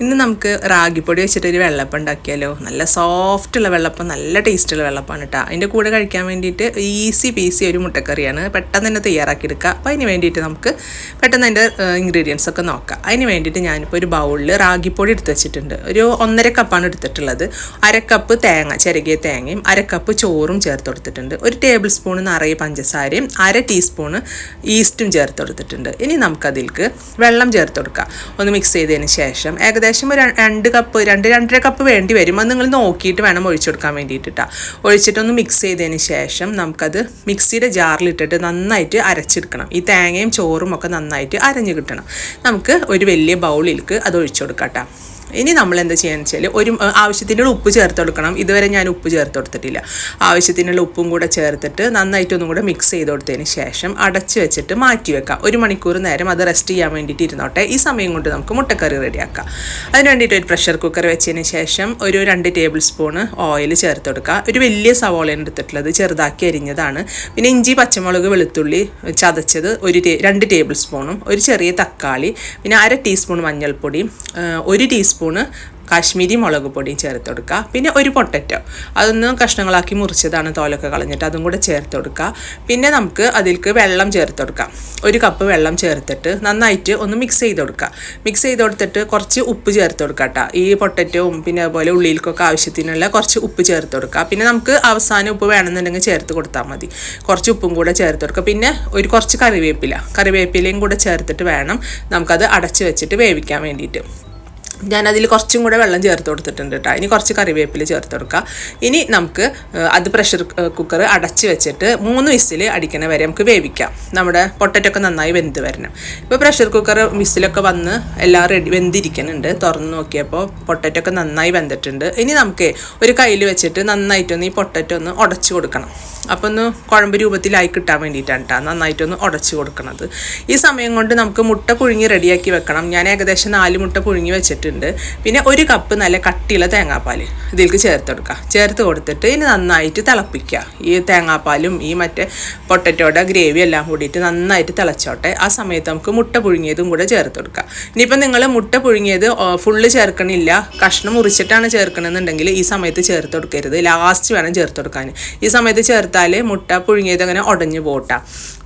ഇന്ന് നമുക്ക് റാഗിപ്പൊടി വെച്ചിട്ടൊരു വെള്ളപ്പം ഉണ്ടാക്കിയാലോ? നല്ല സോഫ്റ്റുള്ള വെള്ളപ്പം നല്ല ടേസ്റ്റുള്ള വെള്ളപ്പാണ് കേട്ടോ അതിന്റെ കൂടെ കഴിക്കാൻ വേണ്ടിയിട്ട് ഈസി പീസി ഒരു മുട്ടക്കറിയാണ് പെട്ടെന്ന് തന്നെ തയ്യാറാക്കിയെടുക്കുക. അപ്പോൾ അതിന് വേണ്ടിയിട്ട് നമുക്ക് പെട്ടെന്ന് അതിന്റെ ഇൻഗ്രീഡിയൻസ് ഒക്കെ നോക്കാം. അതിന് വേണ്ടിയിട്ട് ഞാനിപ്പോൾ ഒരു ബൗളിൽ റാഗിപ്പൊടി എടുത്ത് വെച്ചിട്ടുണ്ട്. ഒരു ഒന്നര കപ്പാണ് എടുത്തിട്ടുള്ളത്. അരക്കപ്പ് കപ്പ് തേങ്ങ ചിരകിയ തേങ്ങയും അരക്കപ്പ് കപ്പ് ചോറും ചേർത്ത് കൊടുത്തിട്ടുണ്ട്. ഒരു ടേബിൾ സ്പൂൺ നിറയെ പഞ്ചസാരയും അര ടീസ്പൂണ് ഈസ്റ്റും ചേർത്ത് കൊടുത്തിട്ടുണ്ട്. ഇനി നമുക്കതിലേക്ക് വെള്ളം ചേർത്ത് കൊടുക്കാം. ഒന്ന് മിക്സ് ചെയ്തതിന് ശേഷം ഏകദേശം ഒരു രണ്ട് കപ്പ് രണ്ട് രണ്ടര കപ്പ് വേണ്ടി വരും. അത് നിങ്ങൾ നോക്കിയിട്ട് വേണം ഒഴിച്ചു കൊടുക്കാൻ വേണ്ടിയിട്ടിട്ടാണ് ഒഴിച്ചിട്ടൊന്ന് മിക്സ് ചെയ്തതിന് ശേഷം നമുക്കത് മിക്സിയുടെ ജാറിലിട്ടിട്ട് നന്നായിട്ട് അരച്ചെടുക്കണം. ഈ തേങ്ങയും ചോറും ഒക്കെ നന്നായിട്ട് അരഞ്ഞ് കിട്ടണം. നമുക്ക് ഒരു വലിയ ബൗളിലേക്ക് അത് ഒഴിച്ചു കൊടുക്കാം ഇനി നമ്മൾ എന്താ ചെയ്യാന്ന് വെച്ചാൽ ഒരു ആവശ്യത്തിനുള്ള ഉപ്പ് ചേർത്ത് കൊടുക്കണം. ഇതുവരെ ഞാൻ ഉപ്പ് ചേർത്ത് കൊടുത്തിട്ടില്ല. ആവശ്യത്തിനുള്ള ഉപ്പും കൂടെ ചേർത്തിട്ട് നന്നായിട്ട് ഒന്നും കൂടെ മിക്സ് ചെയ്ത് കൊടുത്തതിന് ശേഷം അടച്ച് വെച്ചിട്ട് മാറ്റി വെക്കാം. ഒരു മണിക്കൂർ നേരം അത് റെസ്റ്റ് ചെയ്യാൻ വേണ്ടിയിട്ട് ഇരുന്നോട്ടെ. ഈ സമയം കൊണ്ട് നമുക്ക് മുട്ടക്കറി റെഡിയാക്കാം. അതിന് വേണ്ടിയിട്ട് ഒരു പ്രഷർ കുക്കർ വെച്ചതിന് ശേഷം ഒരു രണ്ട് ടേബിൾ സ്പൂൺ ഓയിൽ ചേർത്ത് കൊടുക്കുക. ഒരു വലിയ സവോളയാണ് എടുത്തിട്ടുള്ളത്. ചെറുതാക്കി അരിഞ്ഞതാണ്. പിന്നെ ഇഞ്ചി പച്ചമുളക് വെളുത്തുള്ളി ചതച്ചത് ഒരു രണ്ട് ടേബിൾ സ്പൂണും ഒരു ചെറിയ തക്കാളി പിന്നെ അര ടീസ്പൂൺ മഞ്ഞൾപ്പൊടിയും ഒരു ഒരു ടീസ്പൂണ് കാശ്മീരി മുളക് പൊടിയും ചേർത്ത് കൊടുക്കുക. പിന്നെ ഒരു പൊട്ടറ്റോ. അതൊന്ന് കഷ്ണങ്ങളാക്കി മുറിച്ചതാണ് തോലൊക്കെ കളഞ്ഞിട്ട് അതും കൂടെ ചേർത്ത് കൊടുക്കുക. പിന്നെ നമുക്ക് അതിലേക്ക് വെള്ളം ചേർത്ത് കൊടുക്കാം. ഒരു കപ്പ് വെള്ളം ചേർത്തിട്ട് നന്നായിട്ട് ഒന്ന് മിക്സ് ചെയ്ത് കൊടുക്കുക. മിക്സ് ചെയ്ത് കൊടുത്തിട്ട് കുറച്ച് ഉപ്പ് ചേർത്ത് കൊടുക്കുക ഈ പൊട്ടറ്റവും പിന്നെ അതുപോലെ ഉള്ളിയിലേക്കൊക്കെ ആവശ്യത്തിനുള്ള കുറച്ച് ഉപ്പ് ചേർത്ത് കൊടുക്കുക. പിന്നെ നമുക്ക് അവസാനം ഉപ്പ് വേണമെന്നുണ്ടെങ്കിൽ ചേർത്ത് കൊടുത്താൽ മതി. കുറച്ച് ഉപ്പും കൂടെ ചേർത്ത് കൊടുക്കുക. പിന്നെ ഒരു കുറച്ച് കറിവേപ്പില. കറിവേപ്പിലയും കൂടെ ചേർത്തിട്ട് വേണം നമുക്കത് അടച്ച് വെച്ചിട്ട് വേവിക്കാൻ വേണ്ടിയിട്ട്. ഞാനതിൽ കുറച്ചും കൂടെ വെള്ളം ചേർത്ത് കൊടുത്തിട്ടുണ്ട് കേട്ടോ. ഇനി കുറച്ച് കറിവേപ്പില ചേർത്ത് കൊടുക്കുക ഇനി നമുക്ക് അത് പ്രഷർ കുക്കർ അടച്ച് വെച്ചിട്ട് മൂന്ന് വിസിൽ അടിക്കണ വരെ നമുക്ക് വേവിക്കാം. നമ്മുടെ പൊട്ടറ്റോ ഒക്കെ നന്നായി വെന്ത് വരണം. ഇപ്പോൾ പ്രഷർ കുക്കർ വിസിലൊക്കെ വന്ന് എല്ലാം റെഡി വെന്തിരിക്കുന്നുണ്ട്. തുറന്ന് നോക്കിയപ്പോൾ പൊട്ടറ്റോ ഒക്കെ നന്നായി വെന്തിട്ടുണ്ട്. ഇനി നമുക്ക് ഒരു കയ്യിൽ വെച്ചിട്ട് നന്നായിട്ടൊന്ന് ഈ പൊട്ടറ്റോ ഒന്ന് ഉടച്ചു കൊടുക്കണം. അപ്പോൾ ഒന്ന് കുഴമ്പ് രൂപത്തിലായി കിട്ടാൻ വേണ്ടിയിട്ടാണ് കേട്ടോ നന്നായിട്ടൊന്ന് ഉടച്ചു കൊടുക്കണത്. ഈ സമയം കൊണ്ട് നമുക്ക് മുട്ട പുഴുങ്ങി റെഡിയാക്കി വെക്കണം. ഞാൻ ഏകദേശം നാല് മുട്ട പുഴുങ്ങി വെച്ചിട്ടുണ്ട്. പിന്നെ ഒരു കപ്പ് നല്ല കട്ടിയുള്ള തേങ്ങാപ്പാൽ ഇതിലേക്ക് ചേർത്ത് കൊടുക്കുക ചേർത്ത് കൊടുത്തിട്ട് ഇനി നന്നായിട്ട് തിളപ്പിക്കുക ഈ തേങ്ങാപ്പാലും ഈ മറ്റേ പൊട്ടറ്റോടെ ഗ്രേവി എല്ലാം കൂടിയിട്ട് നന്നായിട്ട് തിളച്ചോട്ടെ. ആ സമയത്ത് നമുക്ക് മുട്ട പുഴുങ്ങിയതും കൂടെ ചേർത്ത് കൊടുക്കുക ഇനിയിപ്പോൾ നിങ്ങൾ മുട്ട പുഴുങ്ങിയത് ഫുള്ള് ചേർക്കണില്ല. കഷ്ണം മുറിച്ചിട്ടാണ് ചേർക്കണമെന്നുണ്ടെങ്കിൽ ഈ സമയത്ത് ചേർത്ത് കൊടുക്കരുത്. ലാസ്റ്റ് വേണം ചേർത്ത് കൊടുക്കാൻ. ഈ സമയത്ത് ചേർത്താൽ മുട്ട പുഴുങ്ങിയത് അങ്ങനെ ഉടഞ്ഞു പോട്ടാ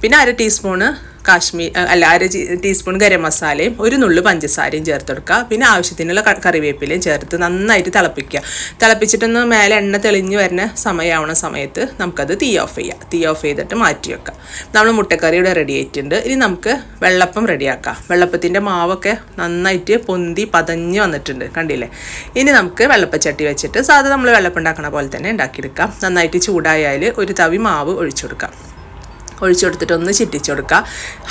പിന്നെ അര ടീസ്പൂണ് കാശ്മീർ അല്ല അര ടീസ്പൂൺ ഗരം മസാലയും ഒരു നുള്ളു പഞ്ചസാരയും ചേർത്ത് കൊടുക്കുക പിന്നെ ആവശ്യത്തിനുള്ള കറിവേപ്പിലയും ചേർത്ത് നന്നായിട്ട് തിളപ്പിക്കുക. തിളപ്പിച്ചിട്ടൊന്ന് മേലെ എണ്ണ തെളിഞ്ഞ് വരുന്ന സമയമാവണ സമയത്ത് നമുക്കത് തീ ഓഫ് ചെയ്യാം. തീ ഓഫ് ചെയ്തിട്ട് മാറ്റി വെക്കാം. നമ്മൾ മുട്ടക്കറി ഇവിടെ റെഡി ആയിട്ടുണ്ട്. ഇനി നമുക്ക് വെള്ളപ്പം റെഡിയാക്കാം വെള്ളപ്പത്തിന്റെ മാവൊക്കെ നന്നായിട്ട് പൊന്തി പതഞ്ഞ് വന്നിട്ടുണ്ട്. കണ്ടില്ലേ? ഇനി നമുക്ക് വെള്ളപ്പച്ചട്ടി വെച്ചിട്ട് സാധാരണ നമ്മൾ വെള്ളപ്പം ഉണ്ടാക്കണ പോലെ തന്നെ ഉണ്ടാക്കിയെടുക്കാം. നന്നായിട്ട് ചൂടായാൽ ഒരു തവി മാവ് ഒഴിച്ചു കൊടുക്കാം. ഒഴിച്ചു കൊടുത്തിട്ട് ഒന്ന് ചിറ്റിച്ചു കൊടുക്കുക.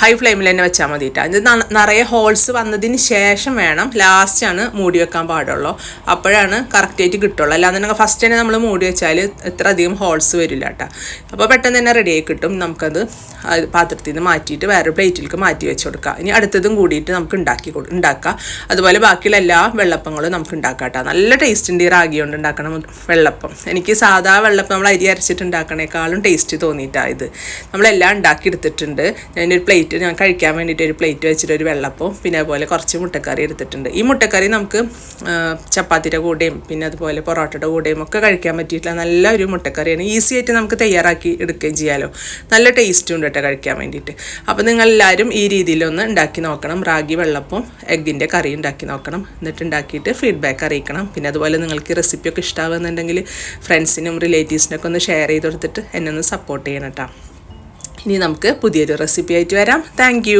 ഹൈ ഫ്ലെയിമിൽ തന്നെ വെച്ചാൽ മതി കേട്ടോ ഇത് നിറയെ ഹോൾസ് വന്നതിന് ശേഷം വേണം ലാസ്റ്റാണ് മൂടി വെക്കാൻ പാടുള്ളൂ. അപ്പോഴാണ് കറക്റ്റായിട്ട് കിട്ടുള്ളൂ. അല്ലാന്നുണ്ടെങ്കിൽ ഫസ്റ്റ് തന്നെ നമ്മൾ മൂടി വെച്ചാൽ ഇത്ര അധികം ഹോൾസ് വരില്ല കേട്ടോ അപ്പോൾ പെട്ടെന്ന് തന്നെ റെഡി ആയി കിട്ടും. നമുക്കത് പാത്രത്തിൽ നിന്ന് മാറ്റിയിട്ട് വേറെ പ്ലേറ്റിലേക്ക് മാറ്റി വെച്ച് കൊടുക്കുക. ഇനി അടുത്തതും കൂടിയിട്ട് നമുക്ക് ഉണ്ടാക്കി ഉണ്ടാക്കുക ഉണ്ടാക്കാം. അതുപോലെ ബാക്കിയുള്ള എല്ലാ വെള്ളപ്പങ്ങളും നമുക്ക് ഉണ്ടാക്കാം കേട്ടോ നല്ല ടേസ്റ്റ് ഉണ്ട് ഈ റാഗി കൊണ്ട് ഉണ്ടാക്കണം വെള്ളപ്പം. എനിക്ക് സാധാ വെള്ളപ്പം നമ്മൾ അരി അരച്ചിട്ട് ഉണ്ടാക്കണേക്കാളും ടേസ്റ്റ് തോന്നിയിട്ടാണ് ഇത്. നമ്മളെല്ലാം ഉണ്ടാക്കി എടുത്തിട്ടുണ്ട് ഞാനൊരു പ്ലേറ്റ് ഞാൻ കഴിക്കാൻ വേണ്ടിയിട്ട് ഒരു പ്ലേറ്റ് വെച്ചിട്ട് ഒരു വെള്ളപ്പവും പിന്നെ അതുപോലെ കുറച്ച് മുട്ടക്കറി എടുത്തിട്ടുണ്ട്. ഈ മുട്ടക്കറി നമുക്ക് ചപ്പാത്തിയുടെ കൂടെയും പിന്നെ അതുപോലെ പൊറോട്ടയുടെ കൂടെയും ഒക്കെ കഴിക്കാൻ പറ്റിയിട്ടുള്ള നല്ല ഒരു മുട്ടക്കറിയാണ്. ഈസി ആയിട്ട് നമുക്ക് തയ്യാറാക്കി എടുക്കുകയും ചെയ്യാമല്ലോ നല്ല ടേസ്റ്റും ഉണ്ട് കേട്ടോ കഴിക്കാൻ വേണ്ടിയിട്ട്. അപ്പോൾ നിങ്ങളെല്ലാവരും ഈ രീതിയിലൊന്ന് ഉണ്ടാക്കി നോക്കണം. റാഗി വെള്ളപ്പവും എഗ്ഗിന്റെ കറി ഉണ്ടാക്കി നോക്കണം. എന്നിട്ട് ഉണ്ടാക്കിയിട്ട് ഫീഡ്ബാക്ക് അറിയിക്കണം. പിന്നെ അതുപോലെ നിങ്ങൾക്ക് റെസിപ്പിയൊക്കെ ഇഷ്ടമാകുന്നുണ്ടെങ്കിൽ ഫ്രണ്ട്സിനും റിലേറ്റീവ്സിനൊക്കെ ഒന്ന് ഷെയർ ചെയ്ത് കൊടുത്തിട്ട് എന്നെ ഒന്ന് സപ്പോർട്ട് ചെയ്യണം കേട്ടോ. ഇനി നമുക്ക് പുതിയൊരു റെസിപ്പി ആയിട്ട് വരാം. താങ്ക്